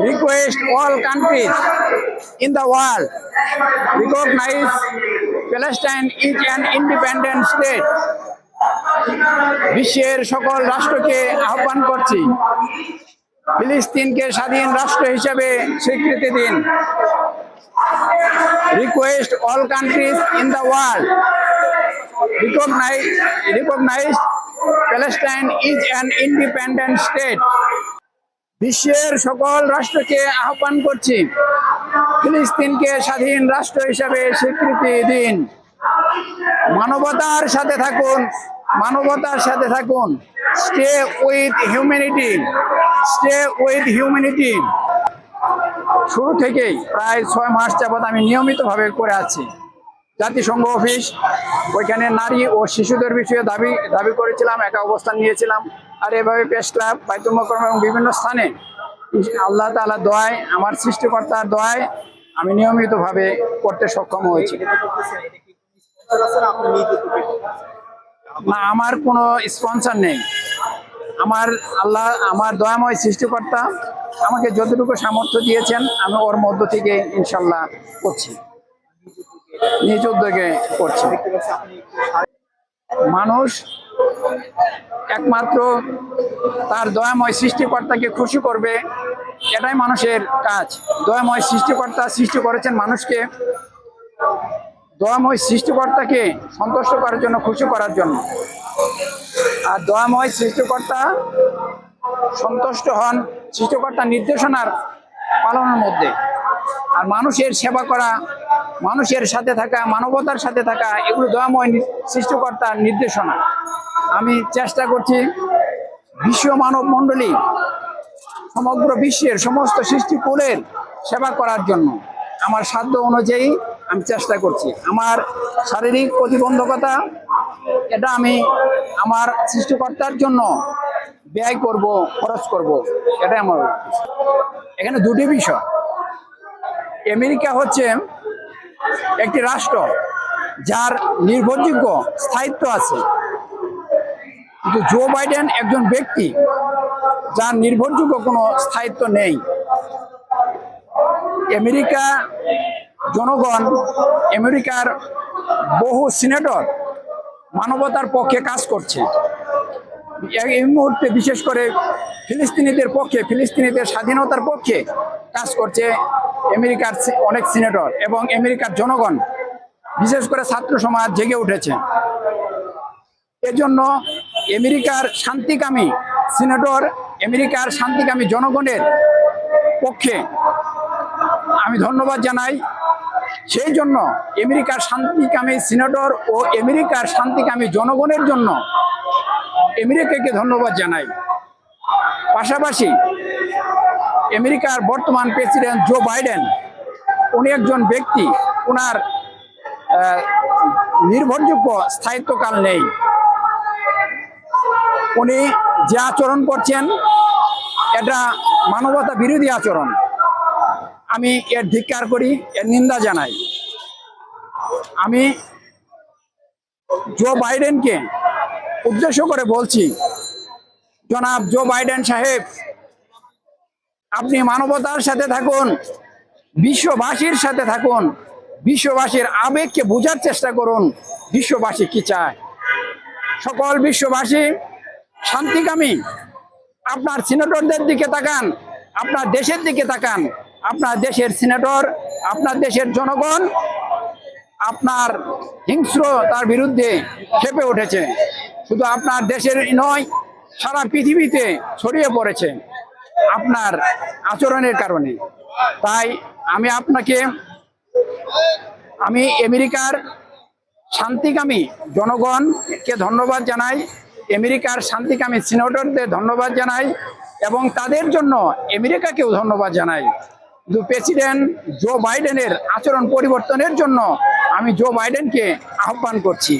request all countries in the world recognize Palestine is an independent state. বিশ্বের সকল রাষ্ট্রকে আহ্বান করছি ফিলিস্তিনকে স্বাধীন রাষ্ট্র হিসেবে স্বীকৃতি দিন request all countries in the world recognize recognize Palestine is an independent state. বিশ্বের সকল রাষ্ট্রকে আহ্বান করছি। ফিলিস্তিনকে স্বাধীন রাষ্ট্র হিসাবে স্বীকৃতি দিন। মানবতার সাথে থাকুন, মানবতার সাথে থাকুন। Stay with humanity stay with humanity শুরু থেকেই প্রায় ছয় মাস যাবৎ আমি নিয়মিতভাবে করে আছি। জাতিসংঘ অফিস, ওইখানে নারী ও শিশুদের বিষয়ে দাবি দাবি করেছিলাম, একা অবস্থান নিয়েছিলাম। আর এভাবে প্রেস ক্লাব বাইতুল এবং বিভিন্ন স্থানে আল্লাহ তাআলা দোয়ায়, আমার সৃষ্টিকর্তার দোয়ায় আমি নিয়মিতভাবে করতে সক্ষম হয়েছি। না, আমার কোনো স্পন্সর নেই। আমার আল্লাহ, আমার দয়াময় সৃষ্টিকর্তা আমাকে যতটুকু সামর্থ্য দিয়েছেন, আমি ওর মধ্য থেকে ইনশাল্লাহ করছি। নিজ উদ্যোগে করছি। মানুষ একমাত্র তার দয়াময় সৃষ্টিকর্তাকে খুশি করবে, এটাই মানুষের কাজ। দয়াময় সৃষ্টিকর্তা সৃষ্টি করেছেন মানুষকে দয়াময় সৃষ্টিকর্তাকে সন্তুষ্ট করার জন্য, খুশি করার জন্য। আর দয়াময় সৃষ্টিকর্তা সন্তুষ্ট হন সৃষ্টিকর্তার নির্দেশনার পালনের মধ্যে। আর মানুষের সেবা করা মানুষের সাথে থাকা, মানবতার সাথে থাকা, এগুলো দয়াময় সৃষ্টিকর্তার নির্দেশনা। আমি চেষ্টা করছি বিশ্ব মানব মণ্ডলী, সমগ্র বিশ্বের সমস্ত সৃষ্টিকুলের সেবা করার জন্য। আমার সাধ্য অনুযায়ী আমি চেষ্টা করছি। আমার শারীরিক প্রতিবন্ধকতা, এটা আমি আমার সৃষ্টিকর্তার জন্য ব্যয় করব, খরচ করব, এটাই আমার। এখানে দুটি বিষয়। আমেরিকা হচ্ছে একটি রাষ্ট্র যার নির্ভরযোগ্য স্থায়িত্ব আছে। কিন্তু জো বাইডেন একজন ব্যক্তি যার নির্ভরযোগ্য কোনো স্থায়িত্ব নেই। আমেরিকা জনগণ, আমেরিকার বহু সিনেটর মানবতার পক্ষে কাজ করছে। এই- মুহূর্তে বিশেষ করে ফিলিস্তিনিদের পক্ষে, ফিলিস্তিনিদের স্বাধীনতার পক্ষে কাজ করছে আমেরিকার অনেক সিনেটর এবং আমেরিকার জনগণ, বিশেষ করে ছাত্র সমাজ জেগে উঠেছে। এজন্য আমেরিকার শান্তিকামী সিনেটর, আমেরিকার শান্তিকামী জনগণের পক্ষে আমি ধন্যবাদ জানাই। সেই জন্য আমেরিকার শান্তিকামী সিনেটর ও আমেরিকার শান্তিকামী জনগণের জন্য আমেরিকাকে ধন্যবাদ জানাই। পাশাপাশি আমেরিকার বর্তমান প্রেসিডেন্ট জো বাইডেন, উনি একজন ব্যক্তি ওনার নির্ভরযোগ্য স্থায়িত্বকাল নেই। উনি যে আচরণ করছেন, এটা মানবতা বিরোধী আচরণ। আমি এর ধিক্কার করি, এর নিন্দা জানাই। আমি জো বাইডেনকে উদ্দেশ্য করে বলছি, জনাব জো বাইডেন সাহেব আপনি মানবতার সাথে থাকুন, বিশ্ববাসীর সাথে থাকুন, বিশ্ববাসীর আবেগকে বোঝার চেষ্টা করুন, বিশ্ববাসী কি চায়? সকল বিশ্ববাসী শান্তিকামী, আপনার সিনেটরদের দিকে তাকান, আপনার দেশের দিকে তাকান, আপনার দেশের সিনেটর, আপনার দেশের জনগণ, আপনার হিংস্রতার বিরুদ্ধে খেপে উঠেছে। শুধু আপনার দেশের নয়, সারা পৃথিবীতে ছড়িয়ে পড়েছে। আপনার আচরণের কারণে। তাই আমি আপনাকে, আমি আমেরিকার শান্তিকামী জনগণকে ধন্যবাদ জানাই, আমেরিকার শান্তিকামী সিনেটরদের ধন্যবাদ জানাই এবং তাদের জন্য আমেরিকাকেও ধন্যবাদ জানাই। কিন্তু প্রেসিডেন্ট জো বাইডেনের আচরণ পরিবর্তনের জন্য আমি জো বাইডেনকে আহ্বান করছি।